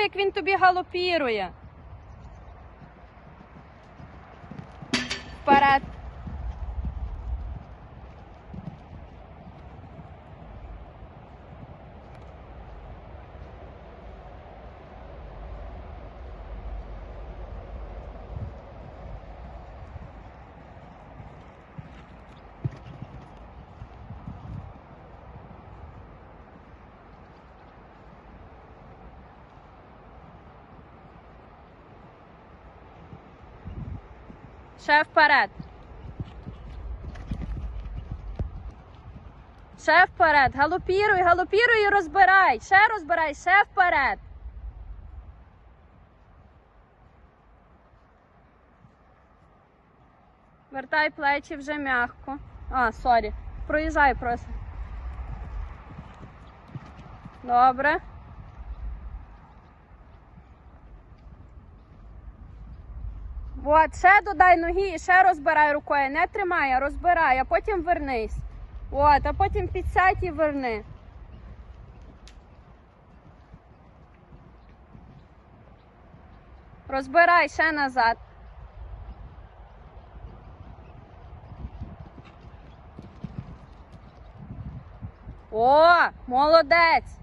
як він тобі галопірує. Вперед. Ще вперед. Ще вперед. Галопіруй, галопіруй і розбирай. Ще розбирай, ще вперед. Вертай плечі вже м'ягко. А, сорі. Проїжджай просто. Добре. От, ще додай ноги і ще розбирай рукою. Не тримай, а розбирай, а потім вернись. От, а потім підсядь і верни. Розбирай ще назад. О, молодець.